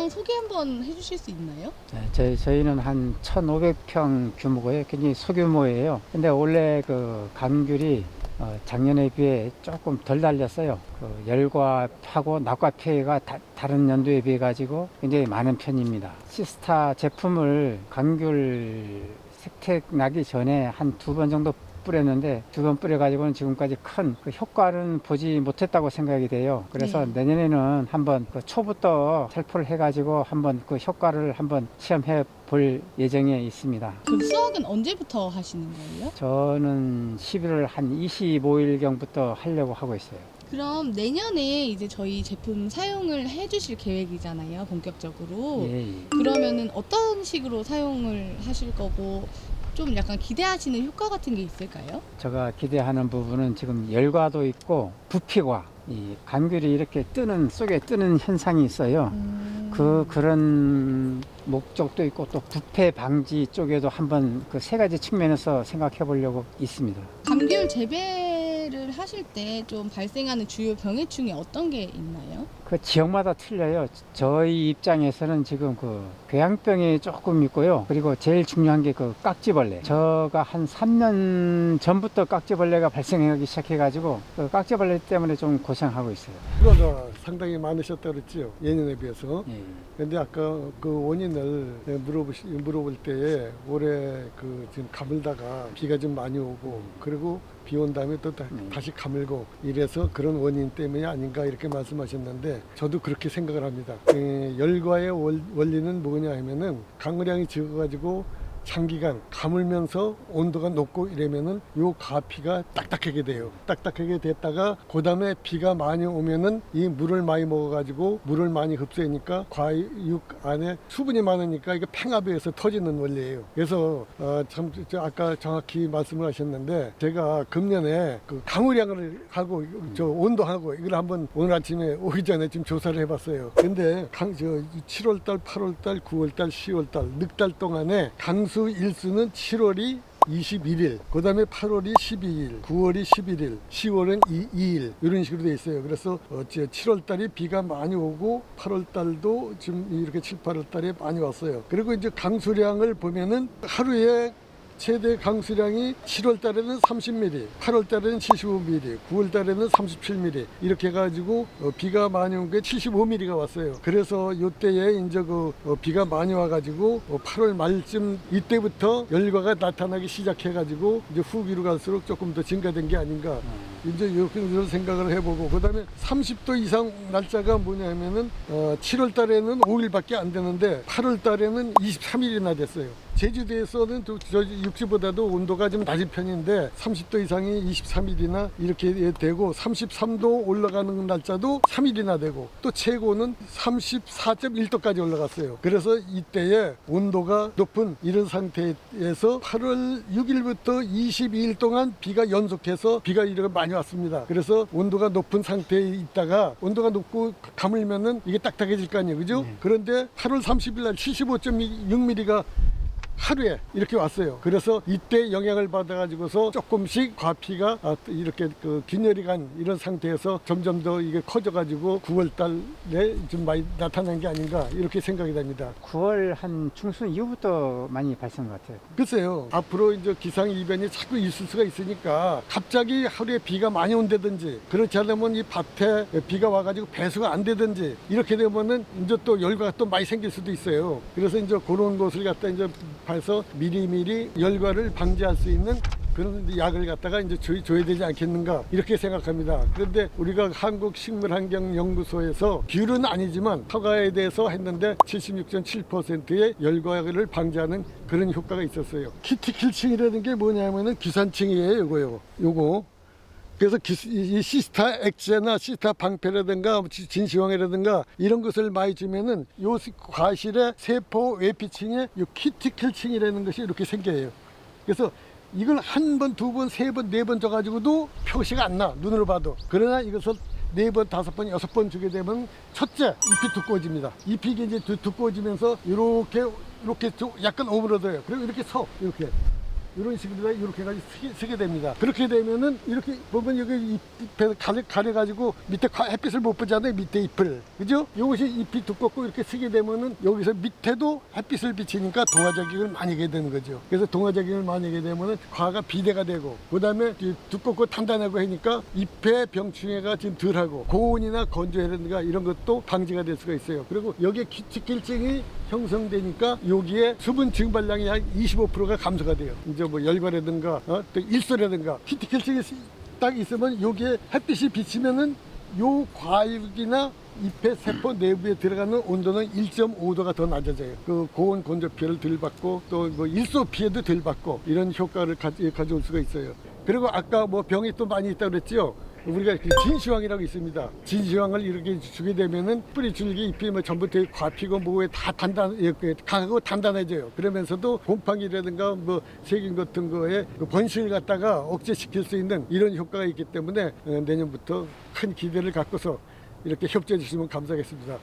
매장 소개 한번 해주실 수 있나요? 네, 저희, 저희는 한 1,500평 규모고요. 굉장히 소규모예요. 근데 원래 그 감귤이 어, 작년에 비해 조금 덜 달렸어요. 그 열과하고 낙과 피해가 다, 른 연도에 비해 가지고 굉장히 많은 편입니다. 시스타 제품을 감귤 색택 나기 전에 한 두 번 정도 뿌렸는데 두 번 뿌려가지고는 지금까지 큰 그 효과는 보지 못했다고 생각이 돼요. 그래서 네. 내년에는 한번 그 초부터 살포를 해가지고 한번 그 효과를 한번 시험해 볼 예정에 있습니다. 그 수확은 언제부터 하시는 거예요? 저는 11월 한 25일경부터 하려고 하고 있어요. 그럼 내년에 이제 저희 제품 사용을 해주실 계획이잖아요, 본격적으로. 예, 예. 그러면은 어떤 식으로 사용을 하실 거고 좀 약간 기대하시는 효과 같은 게 있을까요? 제가 기대하는 부분은 지금 열과도 있고 부피과 이 감귤이 이렇게 뜨는 속에 뜨는 현상이 있어요. 음. 그 그런 목적도 있고 또 부패 방지 쪽에도 한번 그 세 가지 측면에서 생각해 보려고 있습니다. 감귤 재배를 하실 때 좀 발생하는 주요 병해충이 어떤 게 있나요? 그 지역마다 틀려요. 저희 입장에서는 지금 그 궤양병이 조금 있고요. 그리고 제일 중요한 게 그 깍지벌레. 저가 한 3년 전부터 깍지벌레가 발생하기 시작해가지고 그 깍지벌레 때문에 좀 고생하고 있어요. 피로가 상당히 많으셨다 그랬지요 예년에 비해서 예. 근데 아까 그 원인을 물어보시, 물어볼 때에 올해 그 지금 가물다가 비가 좀 많이 오고 그리고 비 온 다음에 또 다, 네. 다시 가물고 이래서 그런 원인 때문이 아닌가 이렇게 말씀하셨는데 저도 그렇게 생각을 합니다. 에, 열과의 월, 원리는 뭐냐 하면은 강우량이 적어가지고 장기간 가물면서 온도가 높고 이러면은 요 가피가 딱딱하게 돼요. 딱딱하게 됐다가 그 다음에 비가 많이 오면은 이 물을 많이 먹어가지고 물을 많이 흡수하니까 과육 안에 수분이 많으니까 이게 팽합에서 터지는 원리예요. 그래서 어, 참저 아까 정확히 말씀을 하셨는데 제가 금년에 그 강우량을 하고 저 온도하고 이걸 한번 오늘 아침에 오기 전에 지금 조사를 해봤어요. 근데 강, 저 7월달, 8월달, 9월달, 10월달 넉 달 동안에 강수 일수는 7월이 21일, 그 다음에 8월이 12일, 9월이 11일, 10월은 2, 일 이런 식으로 돼 있어요. 그래서 어, 7월 달이 비가 많이 오고 8월 달도 지금 이렇게 7, 8월 달에 많이 왔어요. 그리고 이제 강수량을 보면은 하루에 최대 강수량이 7월 달에는 30mm, 8월 달에는 75mm, 9월 달에는 37mm 이렇게 해가지고 어, 비가 많이 온 게 75mm가 왔어요. 그래서 이때에 이제 그 어, 비가 많이 와가지고 어, 8월 말쯤 이때부터 열과가 나타나기 시작해가지고 이제 후기로 갈수록 조금 더 증가된 게 아닌가 이제 이렇게 이런 생각을 해보고 그다음에 30도 이상 날짜가 뭐냐면은 어, 7월 달에는 5일밖에 안 되는데 8월 달에는 23일이나 됐어요. 제주도에서는 또저 육지보다도 온도가 좀 낮은 편인데 30도 이상이 23일이나 이렇게 되고 33도 올라가는 날짜도 3일이나 되고 또 최고는 34.1도까지 올라갔어요. 그래서 이때에 온도가 높은 이런 상태에서 8월 6일부터 22일 동안 비가 연속해서 비가 이렇게 많이 왔습니다. 그래서 온도가 높은 상태에 있다가 온도가 높고 가물면은 이게 딱딱해질 거 아니에요. 그죠? 네. 그런데 8월 30일 날 75.6mm가 하루에 이렇게 왔어요. 그래서 이때 영향을 받아가지고서 조금씩 과피가 아, 이렇게 그 균열이 간 이런 상태에서 점점 더 이게 커져가지고 9월 달에 좀 많이 나타난 게 아닌가 이렇게 생각이 됩니다. 9월 한 중순 이후부터 많이 발생 것 같아요. 글쎄요. 앞으로 이제 기상 이변이 자꾸 있을 수가 있으니까 갑자기 하루에 비가 많이 온다든지 그렇지 않으면 이 밭에 비가 와가지고 배수가 안 되든지 이렇게 되면은 이제 또 열과가 또 많이 생길 수도 있어요. 그래서 이제 그런 것을 갖다 이제 봐서 미리미리 열과를 방지할 수 있는 그런 약을 갖다가 이제 줘, 줘야 되지 않겠는가 이렇게 생각합니다. 그런데 우리가 한국식물환경연구소에서 귤은 아니지만 사과에 대해서 했는데 76.7%의 열과를 방지하는 그런 효과가 있었어요. 키티킬층이라는 게 뭐냐면은 기산층이에요, 요거요. 요거. 그래서 기- 이 시스타 액체나 시스타 방패라든가 지- 진시황이라든가 이런 것을 많이 주면은 요 시- 과실의 세포 외피층에 요 키티킬층이라는 것이 이렇게 생겨요. 그래서 이걸 한 번, 두 번, 세 번, 네 번 줘가지고도 표시가 안 나. 눈으로 봐도. 그러나 이것을 네 번, 다섯 번, 여섯 번 주게 되면 첫째, 잎이 두꺼워집니다. 잎이 이제 두, 두꺼워지면서 이렇게, 이렇게 좀 약간 오므러져요. 그리고 이렇게 서, 이렇게. 이런 식으로 이렇게 해가지고 쓰게, 됩니다. 그렇게 되면은 이렇게 보면 여기 잎에 가려, 가려가지고 밑에 가- 햇빛을 못 보잖아요. 밑에 잎을. 그죠? 이것이 잎이 두껍고 이렇게 쓰게 되면은 여기서 밑에도 햇빛을 비치니까 동화작용을 많이 하게 되는 거죠. 그래서 동화작용을 많이 하게 되면은 과가 비대가 되고 그 다음에 두껍고 단단하고 하니까 잎의 병충해가 지금 덜하고 고온이나 건조라든가 이런 것도 방지가 될 수가 있어요. 그리고 여기에 키티킬증이 형성되니까 여기에 수분 증발량이 한 25%가 감소가 돼요. 이제 뭐 열과라든가 어? 또 일소라든가 키티킬증이 딱 있으면 여기에 햇빛이 비치면은 요 과육이나 잎의 세포 내부에 들어가는 온도는 1.5도가 더 낮아져요. 그 고온 건조 피해를 덜 받고 또 뭐 일소 피해도 덜 받고 이런 효과를 가져올 수가 있어요. 그리고 아까 뭐 병이 또 많이 있다고 그랬죠. 우리가 그 진시황이라고 있습니다. 진시황을 이렇게 주게 되면은 뿌리 줄기 잎이 뭐 전부 되게 과피고 뭐에 다 단단 이렇게 강하고 단단해져요. 그러면서도 곰팡이라든가 뭐 세균 같은 거에 그 번식을 갖다가 억제시킬 수 있는 이런 효과가 있기 때문에 어, 내년부터 큰 기대를 갖고서 이렇게 협조해 주시면 감사하겠습니다.